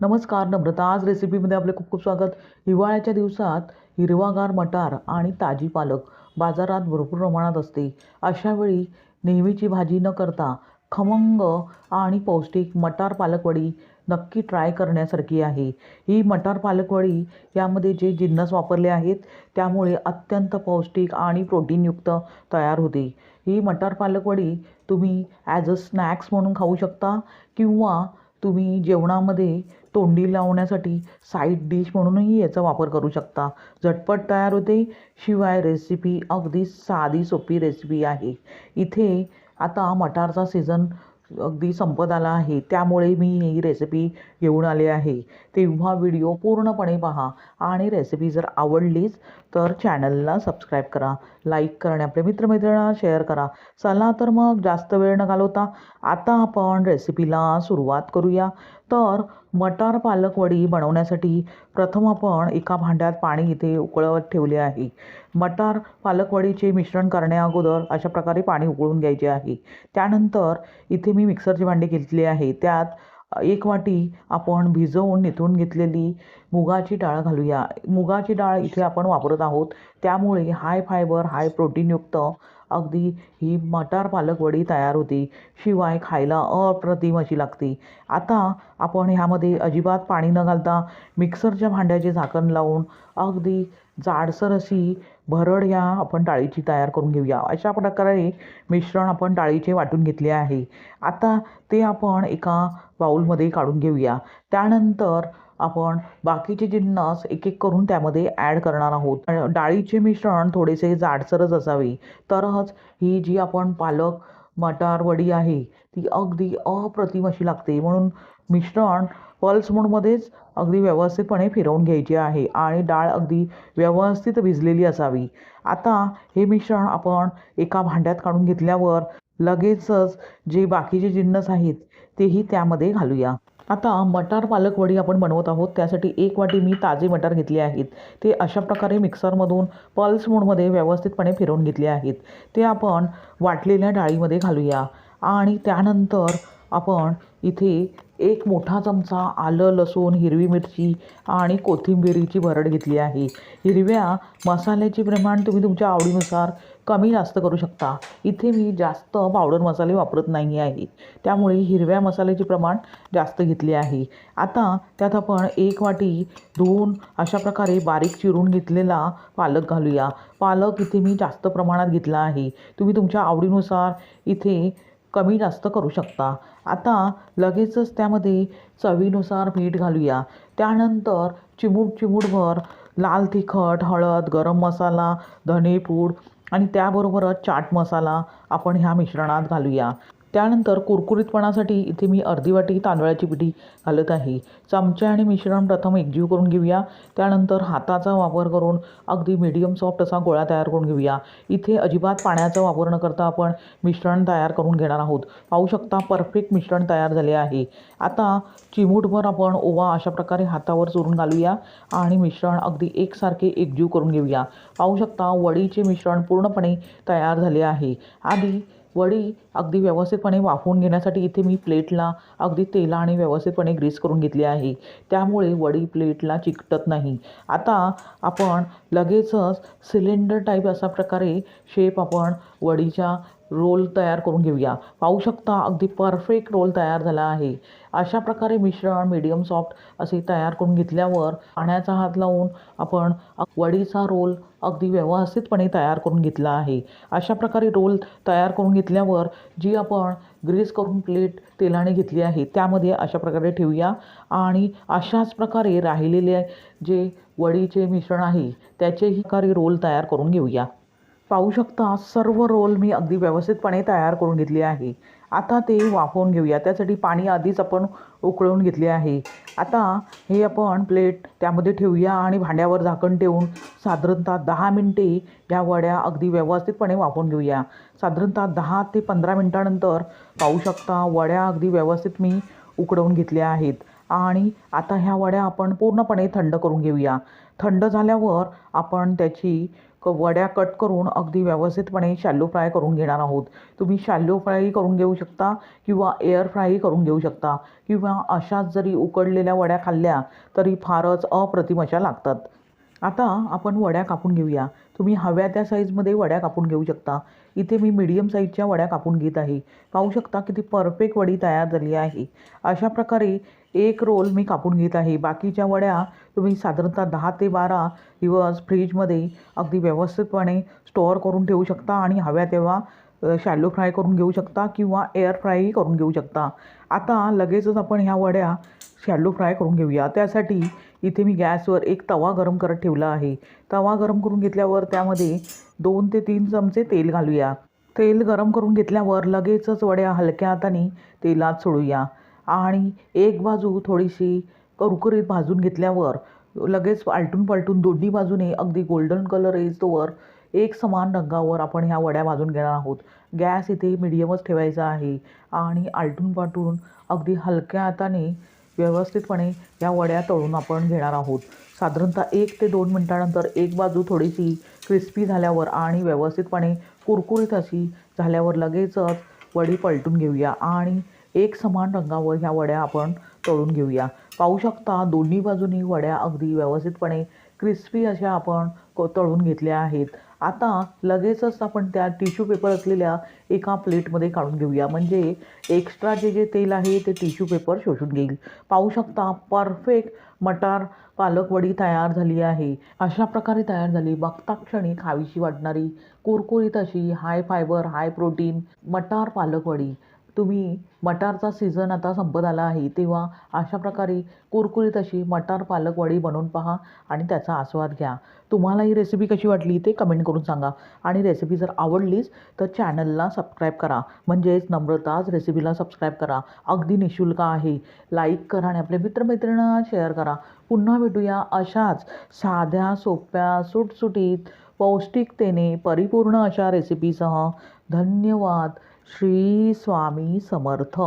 नमस्कार नम्रता. आज रेसिपीमध्ये आपले खूप खूप स्वागत. हिवाळ्याच्या दिवसात हिरवागार मटार आणि ताजी पालक बाजारात भरपूर प्रमाणात असते. अशावेळी नेहमीची भाजी न करता खमंग आणि पौष्टिक मटार पालकवडी नक्की ट्राय करण्यासारखी आहे. ही मटार पालकवडी यामध्ये जे जिन्नस वापरले आहेत त्यामुळे अत्यंत पौष्टिक आणि प्रोटीनयुक्त तयार होते. ही मटार पालकवडी तुम्ही ॲज अ स्नॅक्स म्हणून खाऊ शकता किंवा तुम्ही जेवणामध्ये तोंडी लावण्यासाठी साईड डिश म्हणूनही याचा वापर करू शकता. झटपट तयार होते शिवाय रेसिपी अगदी साधी सोपी रेसिपी आहे. इथे आता मटारचा सीझन अगदी संपत आला आहे. त्यामुळे मी ही रेसिपी घेऊन आले आहे. तेव्हा व्हिडिओ पूर्णपणे पहा आणि रेसिपी जर आवडलीच तर चॅनलला सबस्क्राईब करा लाईक करा आणि आपल्या मित्रमैत्रिणींना शेअर करा. चला तर मग जास्त वेळ न घालवता आता आपण रेसिपीला सुरुवात करूया. तर मटार पालक वडी बनवण्यासाठी प्रथम आपण एका भांड्यात पाणी इथे उकळवत ठेवले आहे. मटार पालकवाडीचे मिश्रण करण्याअगोदर अशा प्रकारे पाणी उकळून घ्यायचे आहे. त्यानंतर इथे मी मिक्सरची भांडी घेतली आहे. त्यात एक वाटी आपण भिजवून निथळून घेतलेली मुगाची डाळ घालूया. मुगाची डाळ इथे आपण वापरत आहोत. त्यामुळे हाय फायबर हाय प्रोटीनयुक्त अगदी ही मटार पालक वडी तयार होते. शिवाय खायला अप्रतिम अशी लागते. आता आपण ह्यामध्ये अजिबात पाणी न घालता मिक्सरच्या भांड्याचे झाकण लावून अगदी जाडसर अशी भरड ह्या आपण डाळीची तयार करून घेऊया. अशा प्रकारे मिश्रण आपण डाळीचे वाटून घेतले आहे. आता ते आपण एका बाऊलमध्ये काढून घेऊया. त्यानंतर आपण बाकीचे जिन्नस एक एक करून त्यामध्ये ॲड करणार आहोत. डाळीचे मिश्रण थोडेसे जाडसरच असावे. तरच ही जी आपण पालक मटार वडी आहे ती अगदी अप्रतिम अशी लागते. म्हणून मिश्रण पल्स मोडमध्येच अगदी व्यवस्थितपणे फिरवून घ्यायची आहे आणि डाळ अगदी व्यवस्थित भिजलेली असावी. आता हे मिश्रण आपण एका भांड्यात काढून घेतल्यावर लगेचच जे बाकीचे जिन्नस आहेत तेही त्यामध्ये घालूया. आता मटार पालक वडी आपण बनवत आहोत. त्यासाठी एक वाटी मी ताजे मटार घेतले आहेत. ते अशा प्रकारे मिक्सरमधून पल्स मोडमध्ये व्यवस्थितपणे फिरवून घेतले आहेत. ते आपण वाटलेल्या डाळीमध्ये घालूया. आणि त्यानंतर आपण इथे एक मोठा चमचा आलं लसूण हिरवी मिरची आणि कोथिंबिरीची भरड घेतली आहे. हिरव्या मसाल्याचे प्रमाण तुम्ही तुमच्या आवडीनुसार कमी जास्त करू शकता. इथे मी जास्त पावडर मसाले वापरत नाही आहे. त्यामुळे हिरव्या मसाल्याचे प्रमाण जास्त घेतले आहे. आता त्यात आपण एक वाटी धुवून अशा प्रकारे बारीक चिरून घेतलेला पालक घालूया. पालक इथे मी जास्त प्रमाणात घेतला आहे. तुम्ही तुमच्या आवडीनुसार इथे कमी जास्त करू शकता. आता लगेचच त्यामध्ये चवीनुसार मीठ घालूया. त्यानंतर चिमूट चिमूटभर लाल तिखट हळद गरम मसाला धनेपूड आणि त्याबरोबरच चाट मसाला आपण ह्या मिश्रणात घालूया. त्यानंतर कुरकुरीतपणासाठी इथे मी अर्धी वाटी तांदळाची पिठी घालत आहे. चमचे आणि मिश्रण प्रथम एकजीव करून घेऊया. त्यानंतर हाताचा वापर करून अगदी मिडियम सॉफ्ट असा गोळा तयार करून घेऊया. इथे अजिबात पाण्याचा वापर न करता आपण मिश्रण तयार करून घेणार आहोत. पाहू शकता परफेक्ट मिश्रण तयार झाले आहे. आता चिमूटभर आपण ओवा अशा प्रकारे हातावर चोरून घालूया आणि मिश्रण अगदी एकसारखे एकजीव करून घेऊया. पाहू शकता वडीचे मिश्रण पूर्णपणे तयार झाले आहे. आधी वडी अगदी व्यवस्थितपणे वाफवून घेण्यासाठी इथे मी प्लेटला अगदी तेलाने व्यवस्थितपणे ग्रीस करून घेतली आहे. त्यामुळे वडी प्लेटला चिकटत नाही. आता आपण लगेचच सिलेंडर टाईप अशा प्रकारे शेप आपण वडीच्या रोल तयार करून घेऊया. पाहू शकता अगदी परफेक्ट रोल तयार झाला आहे. अशा प्रकारे मिश्रण मीडियम सॉफ्ट असे तयार करून घेतल्यावर पाण्याचा हात लावून आपण वडीचा रोल अगदी व्यवस्थितपणे तयार करून घेतला आहे. अशा प्रकारे रोल तयार करून घेतल्यावर जी आपण ग्रीस करून प्लेट तेलाने घेतली आहे त्यामध्ये अशा प्रकारे ठेवूया. आणि अशाच प्रकारे राहिलेले जे वडीचे मिश्रण आहे त्याचेही प्रकारे रोल तयार करून घेऊया. पाहू शकता सर्व रोल मी अगदी व्यवस्थितपणे तयार करून घेतली आहे. आता ते वाफवून घेऊया. त्यासाठी पाणी आधीच आपण उकळवून घेतले आहे. आता हे आपण प्लेट त्यामध्ये ठेवूया आणि भांड्यावर झाकण ठेवून साधारणतः दहा मिनटे या वड्या अगदी व्यवस्थितपणे वाफवून घेऊया. साधारणतः दहा ते पंधरा मिनटानंतर पाहू शकता वड्या अगदी व्यवस्थित मी उकडवून घेतल्या आहेत. आणि आता ह्या वड्या आपण पूर्णपणे थंड करून घेऊया. थंड झाल्यावर आपण त्याची क वड्या कट करून अगदी व्यवस्थितपणे शॅलो फ्राय करून घेणार आहोत. तुम्ही शॅलो फ्रायही करून घेऊ शकता किंवा एअर फ्रायही करून घेऊ शकता किंवा अशाच जरी उकडलेल्या वड्या खाल्ल्या तरी फारच अप्रतिम अशा लागतात. आता आपण वड्या कापून घेऊया. तुम्ही हव्या त्या साईजमध्ये वड्या कापून घेऊ शकता. इथे मी मीडियम साईजच्या वड्या कापून घेत आहे. पाहू शकता किती परफेक्ट वडी तयार झाली आहे. अशा प्रकारे एक रोल मी कापून घेत आहे. बाकीच्या वड्या तुम्ही साधारणतः दहा ते बारा दिवस फ्रीजमध्ये अगदी व्यवस्थितपणे स्टोअर करून ठेवू शकता आणि हव्या तेव्हा शॅलो फ्राय करून घेऊ शकता किंवा एअर फ्रायही करून घेऊ शकता. आता लगेचच आपण ह्या वड्या शॅलो फ्राय करून घेऊया. त्यासाठी इथे मी गॅसवर एक तवा गरम करत ठेवला आहे. तवा गरम करून घेतल्यावर त्यामध्ये दोन ते तीन चमचे तेल घालूया. तेल गरम करून घेतल्यावर लगेचच वड्या हलक्या हाताने तेलात सोडूया. आणि एक बाजू थोडीशी कुरकुरीत भाजून घेतल्यावर लगेच आलटून पालटून दोन्ही बाजूने अगदी गोल्डन कलर येईस्तोवर एक समान रंगावर आपण ह्या वड्या भाजून घेणार आहोत. गॅस इथे मिडियमच ठेवायचा आहे. आणि आलटून पालटून अगदी हलक्या हाताने व्यवस्थितपणे या वड्या तळून आपण घेणार आहोत. साधारणतः एक ते दोन मिनटानंतर एक बाजू थोडीशी क्रिस्पी झाल्यावर आणि व्यवस्थितपणे कुरकुरीत अशी झाल्यावर लगेचच वडी पलटून घेऊया आणि एक समान रंगावर ह्या वड्या आपण तळून घेऊया. पाहू शकता दोन्ही बाजूनी वड्या अगदी व्यवस्थितपणे क्रिस्पी अशा आपण को तळून घेतल्या आहेत. आता लगेचच आपण त्या टिश्यू पेपर असलेल्या एका प्लेटमध्ये काढून घेऊया. म्हणजे एक्स्ट्रा जे जे तेल आहे ते टिश्यू पेपर शोषून घेईल. पाहू शकता परफेक्ट मटार पालक वडी तयार झाली आहे. अशा प्रकारे तयार झाली. बघता क्षणी खावीशी वाटणारी कुरकुरीत अशी हाय फायबर हाय प्रोटीन मटार पालक वडी. तुम्ही मटारचा सीझन आता संपत आला आहे तेव्हा अशा प्रकारे कुरकुरीत अशी मटार पालक वडी बनवून पहा आणि त्याचा आस्वाद घ्या. तुम्हाला ही रेसिपी कशी वाटली ते कमेंट करून सांगा. आणि रेसिपी जर आवडलीच तर चॅनलला सबस्क्राईब करा. म्हणजेच नम्रताच रेसिपीला सबस्क्राईब करा. अगदी निशुल्क आहे. लाईक करा आणि आपल्या मित्रमैत्रिणींना शेअर करा. पुन्हा भेटूया अशाच साध्या सोप्या सुटसुटीत पौष्टिकतेने परिपूर्ण अशा रेसिपीसह धन्यवाद. श्री स्वामी समर्थ